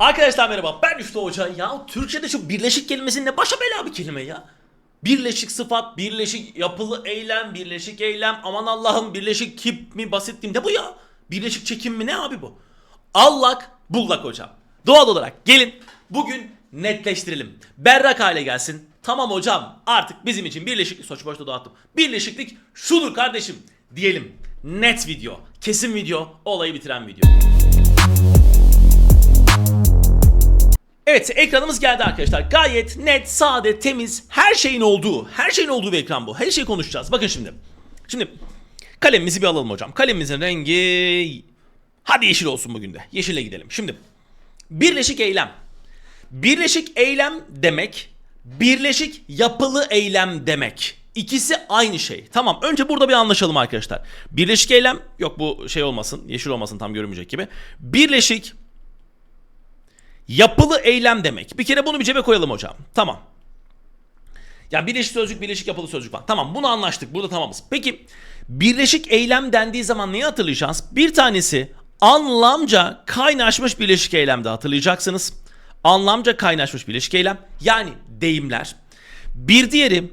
Arkadaşlar merhaba ben Üstü Hoca. Ya Türkçe'de şu birleşik kelimesinin ne başa bela bir kelime ya. Birleşik sıfat, birleşik yapılı eylem, birleşik eylem, aman Allah'ım birleşik kip mi basit mi ne bu ya? Birleşik çekim mi ne abi bu? Allak bullak hocam. Doğal olarak gelin bugün netleştirelim. Berrak hale gelsin. Tamam hocam artık bizim için birleşiklik soç başta dağıttım. Birleşiklik şudur kardeşim diyelim. Net video, kesin video, olayı bitiren video. Evet ekranımız geldi arkadaşlar. Gayet net, sade, temiz, her şeyin olduğu, her şeyin olduğu bir ekran bu. Her şeyi konuşacağız. Bakın şimdi. Şimdi kalemimizi bir alalım hocam. Kalemimizin rengi hadi yeşil olsun bugün de. Yeşile gidelim. Şimdi birleşik eylem. Birleşik eylem demek birleşik yapılı eylem demek. İkisi aynı şey. Tamam önce burada bir anlaşalım arkadaşlar. Birleşik eylem yok bu şey olmasın yeşil olmasın tam görünmeyecek gibi. Birleşik Yapılı eylem demek. Bir kere bunu bir cebe koyalım hocam. Tamam. Ya birleşik sözcük, birleşik yapılı sözcük var. Tamam bunu anlaştık. Burada tamamız. Peki birleşik eylem dendiği zaman neyi hatırlayacağız? Bir tanesi anlamca kaynaşmış birleşik eylemde hatırlayacaksınız. Anlamca kaynaşmış birleşik eylem. Yani deyimler. Bir diğeri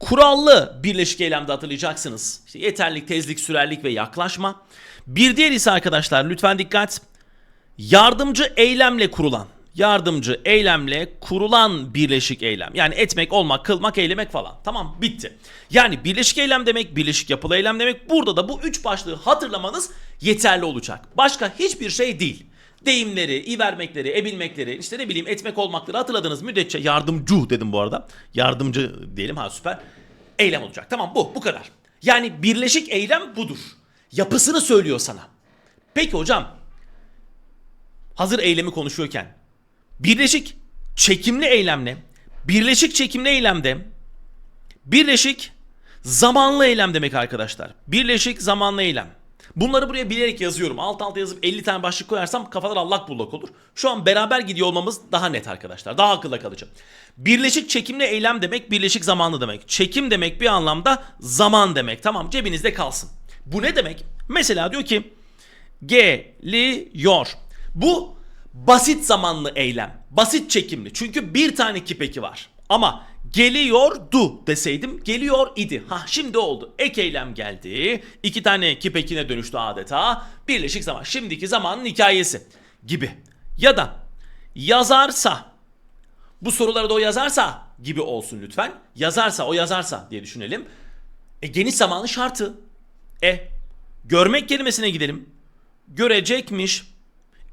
kurallı birleşik eylemde hatırlayacaksınız. İşte yeterlik, tezlik, sürerlik ve yaklaşma. Bir diğeri ise arkadaşlar lütfen dikkat. Yardımcı eylemle kurulan, yardımcı eylemle kurulan birleşik eylem. Yani etmek, olmak, kılmak, eylemek falan. Tamam bitti. Yani birleşik eylem demek, birleşik yapılı eylem demek. Burada da bu üç başlığı hatırlamanız yeterli olacak. Başka hiçbir şey değil. Deyimleri, i vermekleri, ebilmekleri, işte ne bileyim etmek olmakları hatırladığınız müddetçe yardımcı dedim bu arada. Yardımcı diyelim ha süper. Eylem olacak. Tamam bu bu kadar. Yani birleşik eylem budur. Yapısını söylüyor sana. Peki hocam hazır eylemi konuşuyorken birleşik çekimli eylemle birleşik çekimli eylemde birleşik zamanlı eylem demek arkadaşlar. Birleşik zamanlı eylem. Bunları buraya bilerek yazıyorum. Alt alta yazıp 50 tane başlık koyarsam kafalar allak bullak olur. Şu an beraber gidiyor olmamız daha net arkadaşlar. Daha akılda kalıcı. Birleşik çekimli eylem demek birleşik zamanlı demek. Çekim demek bir anlamda zaman demek. Tamam cebinizde kalsın. Bu ne demek? Mesela diyor ki geliyor. Bu basit zamanlı eylem. Basit çekimli. Çünkü bir tane kipeki var. Ama geliyordu deseydim geliyor idi. Ha şimdi oldu. Ek eylem geldi. İki tane kipekine dönüştü adeta. Birleşik zaman. Şimdiki zamanın hikayesi gibi. Ya da yazarsa bu soruları da o yazarsa gibi olsun lütfen. Yazarsa o yazarsa diye düşünelim. E geniş zamanın şartı. E görmek kelimesine gidelim. Görecekmiş.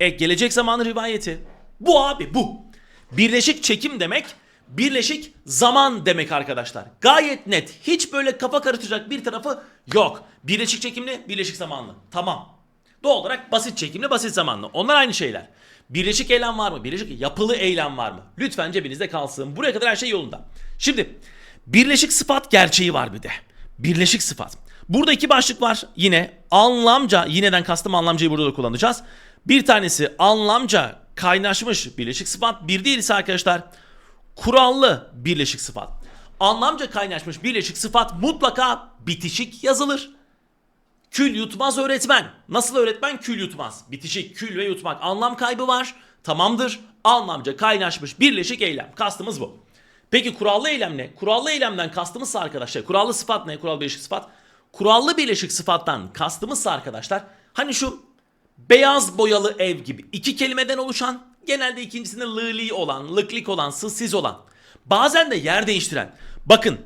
E gelecek zamanı rivayeti. Bu abi bu. Birleşik çekim demek birleşik zaman demek arkadaşlar. Gayet net. Hiç böyle kafa karıştıracak bir tarafı yok. Birleşik çekimli, birleşik zamanlı. Tamam. Doğal olarak basit çekimli, basit zamanlı. Onlar aynı şeyler. Birleşik eylem var mı? Birleşik yapılı eylem var mı? Lütfen cebinizde kalsın. Buraya kadar her şey yolunda. Şimdi birleşik sıfat gerçeği var bir de. Birleşik sıfat. Burada iki başlık var. Yine anlamca, yineden kastım anlamcayı burada da kullanacağız. Bir tanesi anlamca kaynaşmış birleşik sıfat. Bir değilse arkadaşlar kurallı birleşik sıfat. Anlamca kaynaşmış birleşik sıfat mutlaka bitişik yazılır. Kül yutmaz öğretmen. Nasıl öğretmen? Kül yutmaz. Bitişik, kül ve yutmak. Anlam kaybı var. Tamamdır. Anlamca kaynaşmış birleşik eylem. Kastımız bu. Peki kurallı eylem ne? Kurallı eylemden kastımızsa arkadaşlar. Kurallı sıfat ne? Kurallı birleşik sıfat. Kurallı birleşik sıfattan kastımızsa arkadaşlar. Hani şu beyaz boyalı ev gibi iki kelimeden oluşan genelde ikincisinde lığli olan, lıklik olan, sızsiz olan. Bazen de yer değiştiren. Bakın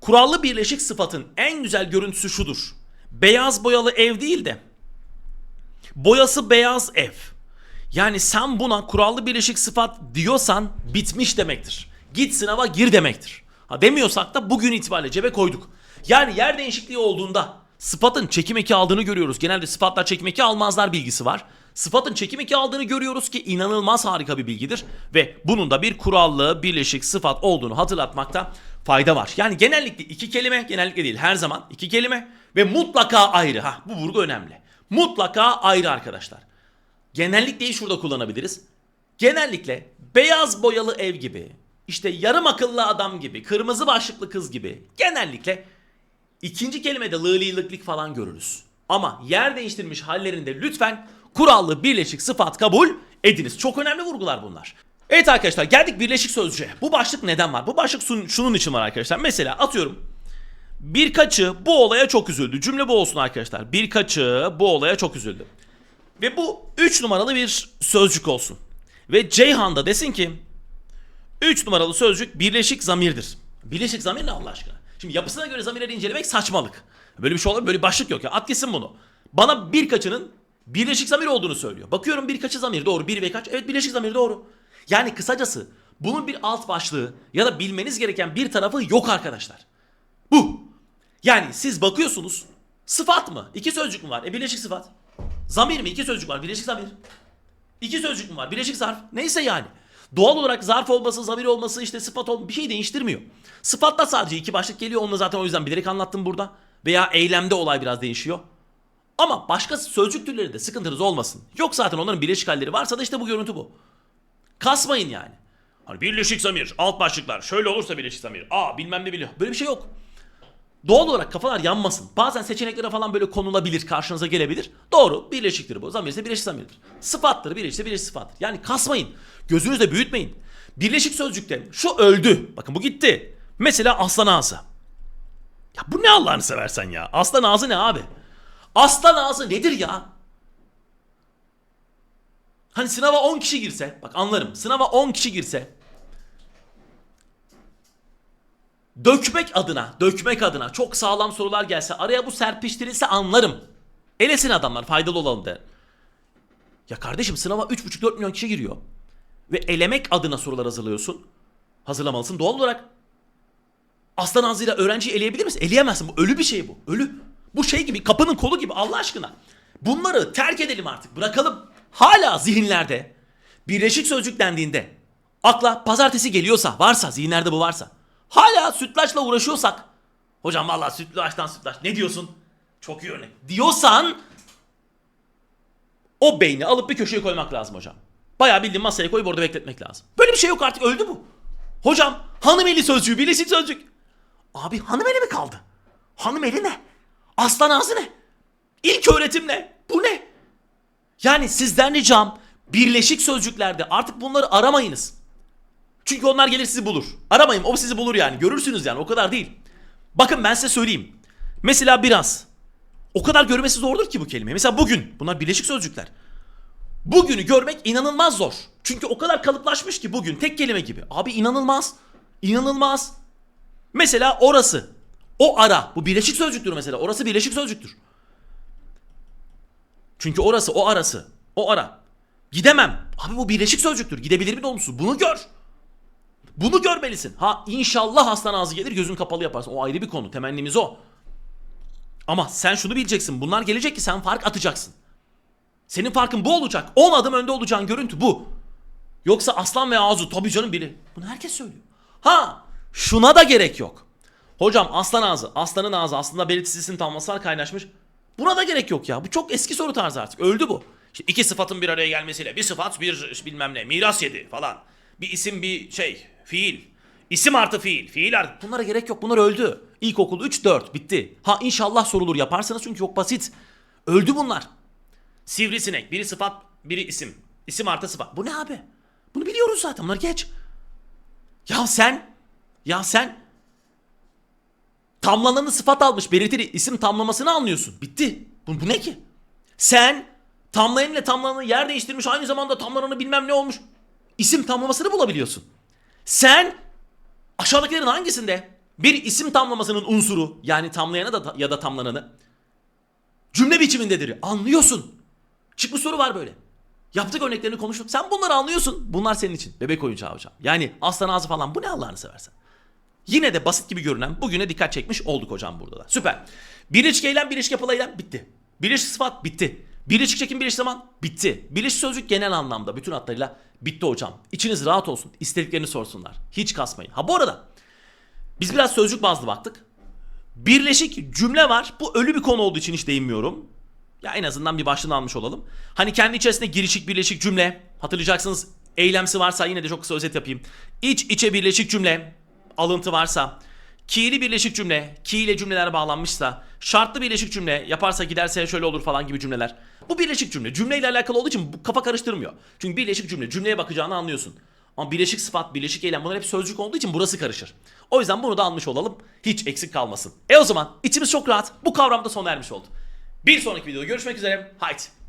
kurallı birleşik sıfatın en güzel görüntüsü şudur. Beyaz boyalı ev değil de boyası beyaz ev. Yani sen buna kurallı birleşik sıfat diyorsan bitmiş demektir. Git sınava gir demektir. Ha demiyorsak da bugün itibariyle cebe koyduk. Yani yer değişikliği olduğunda sıfatın çekim eki aldığını görüyoruz. Genelde sıfatlar çekim eki almazlar bilgisi var. Sıfatın çekim eki aldığını görüyoruz ki inanılmaz harika bir bilgidir. Ve bunun da bir kurallı birleşik sıfat olduğunu hatırlatmakta fayda var. Yani genellikle iki kelime, genellikle değil her zaman iki kelime ve mutlaka ayrı. Ha bu vurgu önemli. Mutlaka ayrı arkadaşlar. Genellikleyi şurada kullanabiliriz. Genellikle beyaz boyalı ev gibi, işte yarım akıllı adam gibi, kırmızı başlıklı kız gibi genellikle ikinci kelimede lığliliklik falan görürüz. Ama yer değiştirmiş hallerinde lütfen kurallı birleşik sıfat kabul ediniz. Çok önemli vurgular bunlar. Evet arkadaşlar geldik birleşik sözcüğe. Bu başlık neden var? Bu başlık şunun için var arkadaşlar. Mesela atıyorum birkaçı bu olaya çok üzüldü. Cümle bu olsun arkadaşlar. Birkaçı bu olaya çok üzüldü. Ve bu 3 numaralı bir sözcük olsun. Ve Ceyhan da desin ki 3 numaralı sözcük birleşik zamirdir. Birleşik zamir ne Allah aşkına? Şimdi yapısına göre zamirleri incelemek saçmalık. Böyle bir şey olur, böyle bir başlık yok ya. At gitsin bunu. Bana birkaçının birleşik zamir olduğunu söylüyor. Bakıyorum birkaçı zamir doğru. Bir ve kaç? Evet birleşik zamir doğru. Yani kısacası bunun bir alt başlığı ya da bilmeniz gereken bir tarafı yok arkadaşlar. Bu. Yani siz bakıyorsunuz sıfat mı? İki sözcük mü var? E birleşik sıfat. Zamir mi? İki sözcük var. Birleşik zamir. İki sözcük mü var? Birleşik zarf. Neyse yani. Doğal olarak zarf olması, zamir olması, işte sıfat olması bir şey değiştirmiyor. Sıfatla sadece iki başlık geliyor. Onu zaten o yüzden bilerek anlattım burada. Veya eylemde olay biraz değişiyor. Ama başka sözcük türleri de sıkıntınız olmasın. Yok zaten onların birleşik halleri varsa da işte bu görüntü bu. Kasmayın yani. Hani birleşik zamir, alt başlıklar. Şöyle olursa birleşik zamir. Aa bilmem ne biliyor. Böyle bir şey yok. Doğal olarak kafalar yanmasın. Bazen seçeneklere falan böyle konulabilir, karşınıza gelebilir. Doğru, birleşiktir bu. Zamir ise birleşik zamirdir. Sıfattır, birleşik ise birleşik sıfattır. Yani kasmayın. Gözünüzde büyütmeyin. Birleşik sözcükte şu öldü. Bakın bu gitti. Mesela aslan ağzı. Ya bu ne Allah'ını seversen ya? Aslan ağzı ne abi? Aslan ağzı nedir ya? Hani sınava 10 kişi girse, bak anlarım. Sınava 10 kişi girse dökmek adına, dökmek adına çok sağlam sorular gelse, araya bu serpiştirilse anlarım. Elesin adamlar, faydalı olalım der. Ya kardeşim sınava 3,5-4 milyon kişi giriyor. Ve elemek adına sorular hazırlıyorsun. Hazırlamalısın. Doğal olarak aslan ağzıyla öğrenciyi eleyebilir misin? Eleyemezsin. Bu ölü bir şey bu. Ölü. Bu şey gibi kapının kolu gibi Allah aşkına. Bunları terk edelim artık. Bırakalım. Hala zihinlerde birleşik sözcük dendiğinde akla pazartesi geliyorsa varsa zihinlerde bu varsa hala sütlaçla uğraşıyorsak hocam vallahi sütlaçtan sütlaç ne diyorsun? Çok iyi örnek. Diyorsan o beyni alıp bir köşeye koymak lazım hocam. Bayağı bildiğin masaya koyup orada bekletmek lazım. Böyle bir şey yok artık öldü bu. Hocam hanımeli sözcüğü birleşik sözcük. Abi hanımeli mi kaldı? Hanımeli ne? Aslan ağzı ne? İlk öğretim ne? Bu ne? Yani sizden ricam birleşik sözcüklerde artık bunları aramayınız. Çünkü onlar gelir sizi bulur. Aramayın o sizi bulur yani. Görürsünüz yani o kadar değil. Bakın ben size söyleyeyim. Mesela biraz. O kadar görmesi zordur ki bu kelime. Mesela bugün. Bunlar birleşik sözcükler. Bugünü görmek inanılmaz zor. Çünkü o kadar kalıplaşmış ki bugün tek kelime gibi. Abi inanılmaz. İnanılmaz. Mesela orası. O ara. Bu birleşik sözcüktür mesela. Orası birleşik sözcüktür. Çünkü orası o arası. O ara. Gidemem. Abi bu birleşik sözcüktür. Gidebilir mi olumsuz. Bunu gör. Bunu görmelisin. Ha inşallah aslan ağzı gelir gözün kapalı yaparsın. O ayrı bir konu. Temennimiz o. Ama sen şunu bileceksin. Bunlar gelecek ki sen fark atacaksın. Senin farkın bu olacak. 10 adım önde olacağın görüntü bu. Yoksa aslan ve ağzı tabii canım biri. Bunu herkes söylüyor. Ha şuna da gerek yok. Hocam aslan ağzı, aslanın ağzı aslında belirtisizin tamlaması var kaynaşmış. Buna da gerek yok ya. Bu çok eski soru tarzı artık. Öldü bu. İşte iki sıfatın bir araya gelmesiyle bir sıfat bir bilmem ne miras yedi falan. Bir isim bir şey fiil. İsim artı fiil. Fiil artı. Bunlara gerek yok. Bunlar öldü. İlkokul 3 4 bitti. Ha inşallah sorulur yaparsınız çünkü çok basit. Öldü bunlar. Sivrisinek. Biri sıfat, biri isim. İsim artı sıfat. Bu ne abi? Bunu biliyoruz zaten. Bunları geç. Ya sen, ya sen tamlananı sıfat almış belirtili isim tamlamasını anlıyorsun. Bitti. Bu, bu ne ki? Sen tamlayan ile tamlananı yer değiştirmiş aynı zamanda tamlananı bilmem ne olmuş. İsim tamlamasını bulabiliyorsun. Sen aşağıdakilerin hangisinde bir isim tamlamasının unsuru yani tamlayanı da ya da tamlananı cümle biçimindedir. Anlıyorsun. Çıkmış soru var böyle. Yaptık örneklerini konuştuk. Sen bunları anlıyorsun. Bunlar senin için. Bebek oyuncağı hocam. Yani aslan ağzı falan bu ne Allah'ını seversen. Yine de basit gibi görünen bugüne dikkat çekmiş olduk hocam burada da. Süper. Birleşik eylem, birleşik yapılı eylem bitti. Birleşik sıfat bitti. Birleşik çekim, birleşik zaman bitti. Birleşik sözcük genel anlamda bütün hatlarıyla bitti hocam. İçiniz rahat olsun. İstediklerini sorsunlar. Hiç kasmayın. Ha bu arada biz biraz sözcük bazlı baktık. Birleşik cümle var. Bu ölü bir konu olduğu için hiç değinmiyorum. Ya en azından bir başlığını almış olalım. Hani kendi içerisinde girişik birleşik cümle. Hatırlayacaksınız eylemsi varsa yine de çok kısa özet yapayım. İç içe birleşik cümle. Alıntı varsa. Ki'li birleşik cümle, ki ile cümleler bağlanmışsa, şartlı birleşik cümle yaparsa giderse şöyle olur falan gibi cümleler. Bu birleşik cümle cümleyle alakalı olduğu için bu kafa karıştırmıyor. Çünkü birleşik cümle cümleye bakacağını anlıyorsun. Ama birleşik sıfat, birleşik eylem bunlar hep sözcük olduğu için burası karışır. O yüzden bunu da almış olalım. Hiç eksik kalmasın. E o zaman içimiz çok rahat. Bu kavram da sona ermiş oldu. Bir sonraki videoda görüşmek üzere. Haydi